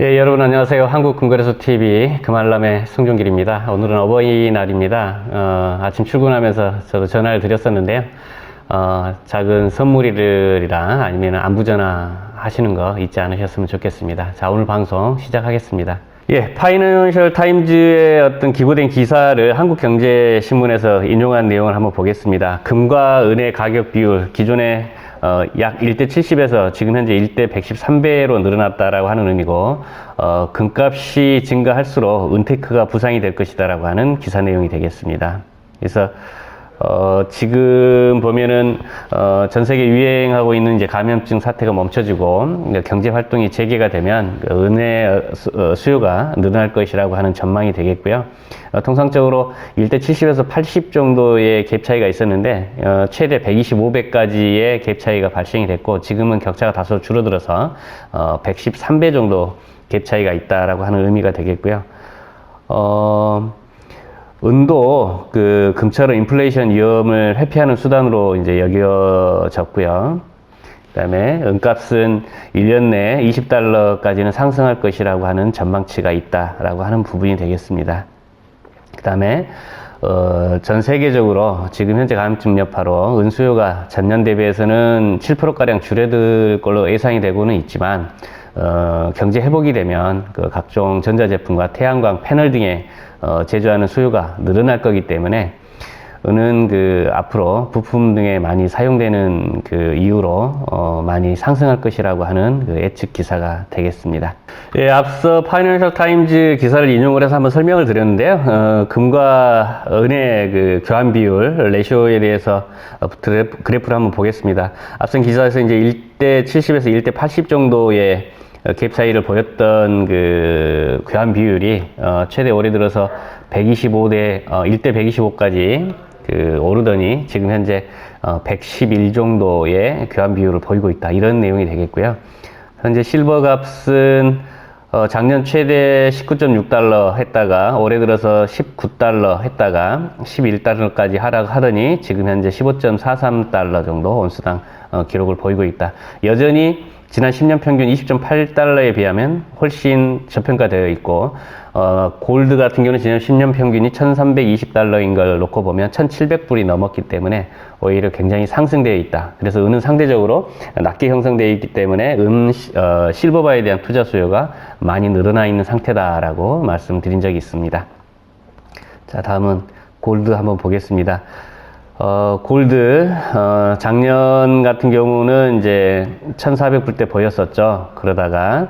예, 여러분 안녕하세요. 한국금거래소 TV 금알람의 송종길입니다. 오늘은 어버이날입니다. 어, 아침 출근하면서 저도 전화를 드렸었는데요. 어, 작은 선물이랑 아니면 안부 전화 하시는 거 잊지 않으셨으면 좋겠습니다. 자, 오늘 방송 시작하겠습니다. 예, 파이낸셜 타임즈의 어떤 기고된 기사를 한국경제신문에서 인용한 내용을 한번 보겠습니다. 금과 은의 가격 비율, 기존에 어, 약 1대 70에서 지금 현재 1대 113배로 늘어났다라고 하는 의미고, 어, 금값이 증가할수록 은테크가 부상이 될 것이다라고 하는 기사 내용이 되겠습니다. 그래서 어, 지금 보면은, 어, 전 세계 유행하고 있는 이제 감염증 사태가 멈춰지고, 이제 경제 활동이 재개가 되면, 그 수- 어, 수요가 늘어날 것이라고 하는 전망이 되겠고요. 어, 통상적으로 1대 70에서 80 정도의 갭 차이가 있었는데, 어, 최대 125배까지의 갭 차이가 발생이 됐고, 지금은 격차가 다소 줄어들어서, 어, 113배 정도 갭 차이가 있다라고 하는 의미가 되겠고요. 어, 은도 그 금처럼 인플레이션 위험을 회피하는 수단으로 이제 여겨졌고요. 그다음에 은값은 1년 내에 20달러까지는 상승할 것이라고 하는 전망치가 있다라고 하는 부분이 되겠습니다. 그다음에 어, 전 세계적으로 지금 현재 감염증 여파로 은 수요가 전년 대비해서는 7%가량 줄어들 걸로 예상이 되고는 있지만 어, 경제 회복이 되면 그 각종 전자제품과 태양광 패널 등의 어, 제조하는 수요가 늘어날 거기 때문에 은은 그 앞으로 부품 등에 많이 사용되는 그 이유로 어 많이 상승할 것이라고 하는 그 예측 기사가 되겠습니다. 예, 앞서 파이낸셜 타임즈 기사를 인용을 해서 한번 설명을 드렸는데요. 어, 금과 은의 그 교환 비율 레시오에 대해서 어, 그래프, 그래프를 한번 보겠습니다. 앞선 기사에서 이제 1대 70에서 1대 80 정도의 어, 갭 차이를 보였던 그 교환 비율이 어, 최대 올해 들어서 125대 어, 1대 125까지 그 오르더니 지금 현재 어, 111 정도의 교환 비율을 보이고 있다 이런 내용이 되겠고요. 현재 실버 값은 어, 작년 최대 19.6달러 했다가 올해 들어서 19달러 했다가 11달러까지 하락하더니 지금 현재 15.43달러 정도 온수당 어, 기록을 보이고 있다. 여전히 지난 10년 평균 20.8달러에 비하면 훨씬 저평가되어 있고 어, 골드 같은 경우는 지난 10년 평균이 1320달러인 걸 놓고 보면 1700불이 넘었기 때문에 오히려 굉장히 상승되어 있다. 그래서 은은 상대적으로 낮게 형성되어 있기 때문에 은 시- 어, 실버바에 대한 투자 수요가 많이 늘어나 있는 상태다라고 말씀드린 적이 있습니다. 자, 다음은 골드 한번 보겠습니다. 어, 골드, 어, 작년 같은 경우는 이제 1400불 대 보였었죠. 그러다가,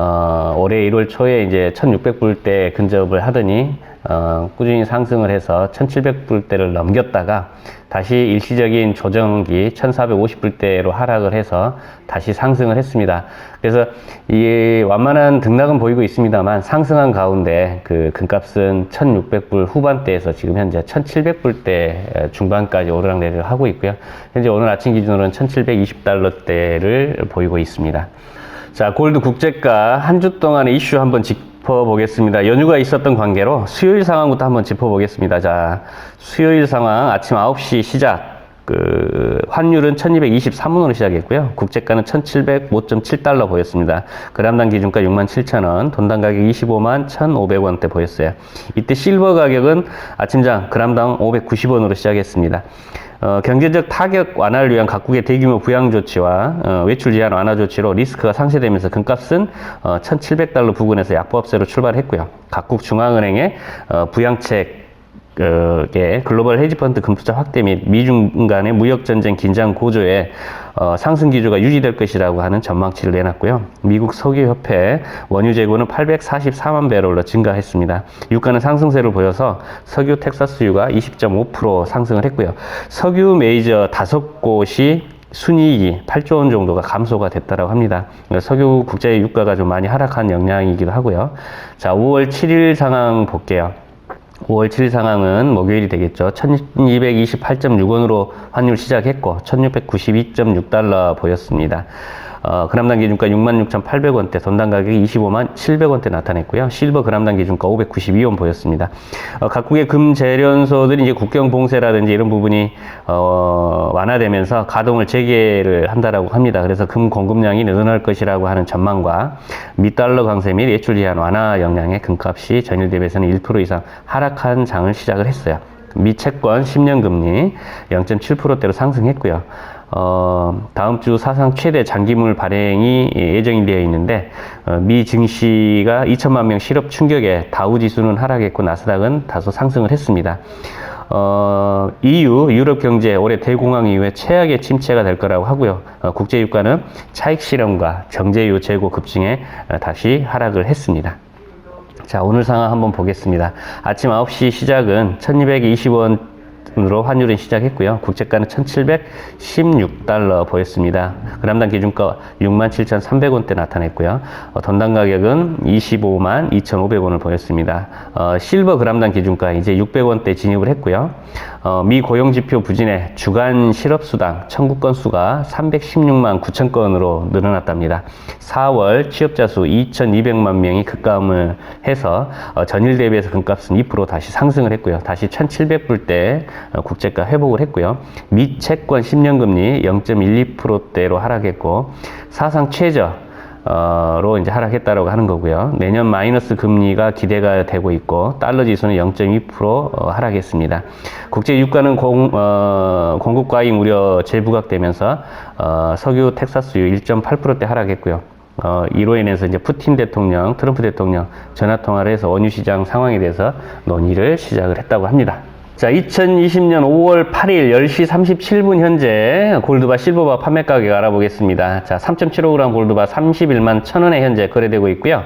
어, 올해 1월 초에 이제 1600불대 근접을 하더니, 어, 꾸준히 상승을 해서 1700불대를 넘겼다가 다시 일시적인 조정기 1450불대로 하락을 해서 다시 상승을 했습니다. 그래서 이 완만한 등락은 보이고 있습니다만 상승한 가운데 그 금값은 1600불 후반대에서 지금 현재 1700불대 중반까지 오르락내리락 하고 있고요. 현재 오늘 아침 기준으로는 1720달러대를 보이고 있습니다. 자, 골드 국제가 한 주 동안의 이슈 한번 짚어보겠습니다. 연휴가 있었던 관계로 수요일 상황부터 한번 짚어보겠습니다. 자, 수요일 상황 아침 9시 시작. 그 환율은 1223원으로 시작했고요. 국제가는 1705.7달러 보였습니다. 그람당 기준가 67,000원, 돈당 가격 25만 1,500원대 보였어요. 이때 실버 가격은 아침장 그람당 590원으로 시작했습니다. 어, 경제적 타격 완화를 위한 각국의 대규모 부양 조치와 어, 외출 제한 완화 조치로 리스크가 상쇄되면서 금값은 어, 1,700달러 부근에서 약보합세로 출발했고요. 각국 중앙은행의 어, 부양책 의 글로벌 헤지펀드 금투자 확대 및 미중 간의 무역 전쟁 긴장 고조에 어, 상승 기조가 유지될 것이라고 하는 전망치를 내놨고요. 미국 석유협회 원유 재고는 844만 배럴로 증가했습니다. 유가는 상승세를 보여서 석유 텍사스유가 20.5% 상승을 했고요. 석유 메이저 다섯 곳이 순이익이 8조 원 정도가 감소가 됐다고 합니다. 석유 국제 유가가 좀 많이 하락한 영향이기도 하고요. 자, 5월 7일 상황 볼게요. 5월 7일 상황은 목요일이 되겠죠. 1228.6원으로 환율 시작했고 1692.6달러 보였습니다. 어, 그람당 기준가 66,800원대, 돈당 가격이 25만 700원대 나타냈고요. 실버 그람당 기준가 592원 보였습니다. 어, 각국의 금 재련소들이 이제 국경 봉쇄라든지 이런 부분이 어, 완화되면서 가동을 재개를 한다라고 합니다. 그래서 금 공급량이 늘어날 것이라고 하는 전망과 미달러 강세 및 예출 제한 완화 영향에 금값이 전일 대비해서는 1% 이상 하락한 장을 시작을 했어요. 미 채권 10년 금리 0.7%대로 상승했고요. 어, 다음 주 사상 최대 장기물 발행이 예정이 되어 있는데 어, 미 증시가 2천만 명 실업 충격에 다우 지수는 하락했고 나스닥은 다소 상승을 했습니다. 어, EU 유럽 경제 올해 대공황 이후에 최악의 침체가 될 거라고 하고요. 어, 국제 유가는 차익 실험과 정제유 재고 급증에 어, 다시 하락을 했습니다. 자, 오늘 상황 한번 보겠습니다. 아침 9시 시작은 1220원 으로 환율은 시작했고요. 국제가는 1716달러 보였습니다. 그람당 기준가 67,300원대 나타냈고요. 어, 던당 가격은 25만 2,500원을 보였습니다. 어, 실버 그람당 기준가 이제 600원대 진입을 했고요. 어, 미 고용지표 부진에 주간 실업수당 청구 건수가 316만 9천 건으로 늘어났답니다. 4월 취업자 수 2,200만 명이 급감을 해서 어, 전일 대비해서 금값은 2% 다시 상승을 했고요. 다시 1,700불대 어, 국제가 회복을 했고요. 미 채권 10년 금리 0.12%대로 하락했고 사상 최저 어 로 이제 하락했다라고 하는 거고요. 내년 마이너스 금리가 기대가 되고 있고 달러 지수는 0.2% 어, 하락했습니다. 국제 유가는 공, 어, 공급 과잉 우려 재부각되면서 어, 석유 텍사스유 1.8%대 하락했고요. 어, 이로 인해서 이제 푸틴 대통령, 트럼프 대통령 전화 통화를 해서 원유 시장 상황에 대해서 논의를 시작을 했다고 합니다. 자, 2020년 5월 8일 10시 37분 현재 골드바 실버바 판매 가격 알아보겠습니다. 자, 3.75g 골드바 31만 1000원에 현재 거래되고 있고요.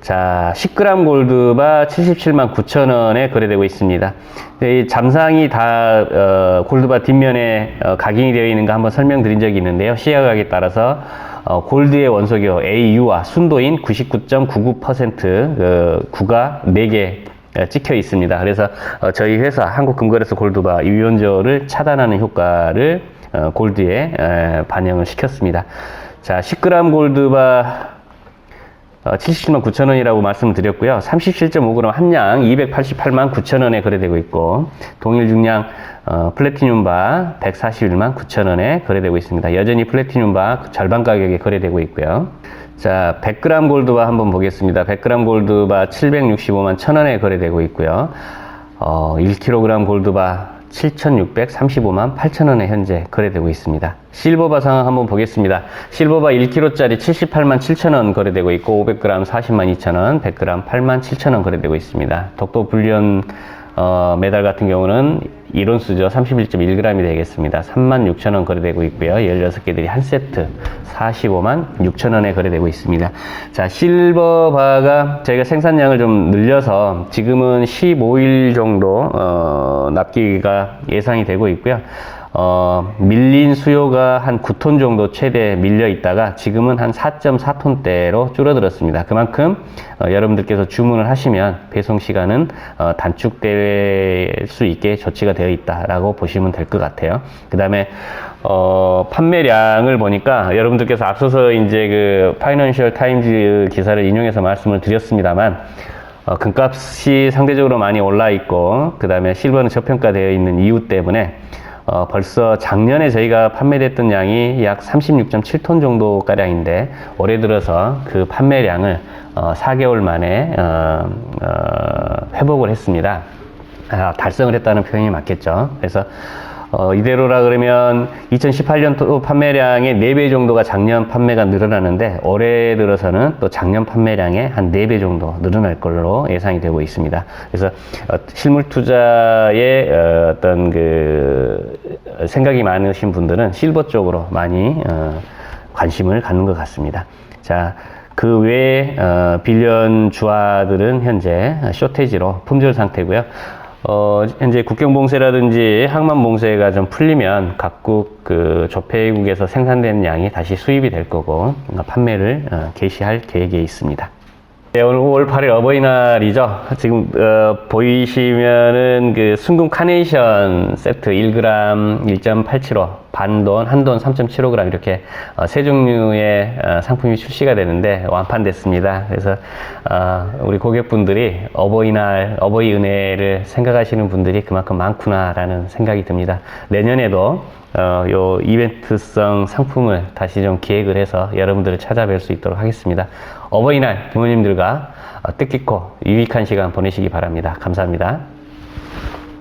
자, 10g 골드바 77만 9천원에 거래되고 있습니다. 이 잠상이 다 어, 골드바 뒷면에 어, 각인이 되어 있는 거 한번 설명드린 적이 있는데요. 시야각에 따라서 어, 골드의 원소교 AU와 순도인 99.99% 그, 구가 4개 예, 찍혀 있습니다. 그래서 어, 저희 회사 한국금거래소 골드바 유연저를 차단하는 효과를 어, 골드에 에, 반영을 시켰습니다. 자, 10g 골드바 어, 77만 9천 원이라고 말씀을 드렸고요. 37.5g 함량 288만 9천 원에 거래되고 있고 동일 중량 어, 플래티늄바 141만 9천 원에 거래되고 있습니다. 여전히 플래티늄바 절반 가격에 거래되고 있고요. 자, 100g 골드바 한번 보겠습니다. 100g 골드바 765만 1000원에 거래되고 있고요. 어, 1kg 골드바 7,635만 8천원에 현재 거래되고 있습니다. 실버바 상황 한번 보겠습니다. 실버바 1kg짜리 78만 7천원 거래되고 있고 500g 40만 2천원, 100g 8만 7천원 거래되고 있습니다. 독도 불륜 어, 메달 같은 경우는 이론수죠. 31.1g이 되겠습니다. 36,000원 거래되고 있고요. 16개들이 한 세트 45만 6천원에 거래되고 있습니다. 자, 실버바가 저희가 생산량을 좀 늘려서 지금은 15일 정도, 어, 납기가 예상이 되고 있고요. 어, 밀린 수요가 한 9톤 정도 최대 밀려 있다가 지금은 한 4.4톤대로 줄어들었습니다. 그만큼 어, 여러분들께서 주문을 하시면 배송 시간은 어, 단축될 수 있게 조치가 되어 있다라고 보시면 될 것 같아요. 그 다음에 어, 판매량을 보니까 여러분들께서 앞서서 이제 그 파이낸셜 타임즈 기사를 인용해서 말씀을 드렸습니다만 어, 금값이 상대적으로 많이 올라 있고 그 다음에 실버는 저평가되어 있는 이유 때문에 어, 벌써 작년에 저희가 판매됐던 양이 약 36.7톤 정도 가량인데 올해 들어서 그 판매량을 어, 4개월 만에 어, 어, 회복을 했습니다. 아, 달성을 했다는 표현이 맞겠죠. 그래서 어, 이대로라 그러면 2018년 판매량의 4배 정도가 작년 판매가 늘어나는데 올해 들어서는 또 작년 판매량의 한 4배 정도 늘어날 걸로 예상이 되고 있습니다. 그래서 어, 실물 투자에 어, 어떤 그 생각이 많으신 분들은 실버 쪽으로 많이 어, 관심을 갖는 것 같습니다. 자, 그 외에 어, 빌리언 주화들은 현재 쇼테지로 품절 상태고요. 어, 현재 국경 봉쇄라든지 항만 봉쇄가 좀 풀리면 각국 그 조폐국에서 생산되는 양이 다시 수입이 될 거고 판매를 어, 개시할 계획에 있습니다. 네, 오늘 5월 8일 어버이날이죠. 지금 어, 보이시면은 그 순금 카네이션 세트 1g 1.875 반돈, 한돈 3.75g 이렇게 어, 세 종류의 어, 상품이 출시가 되는데 완판됐습니다. 그래서 어, 우리 고객분들이 어버이날, 어버이 은혜를 생각하시는 분들이 그만큼 많구나라는 생각이 듭니다. 내년에도 어, 요 이벤트성 상품을 다시 좀 기획을 해서 여러분들을 찾아뵐 수 있도록 하겠습니다. 어버이날 부모님들과 어, 뜻깊고 유익한 시간 보내시기 바랍니다. 감사합니다.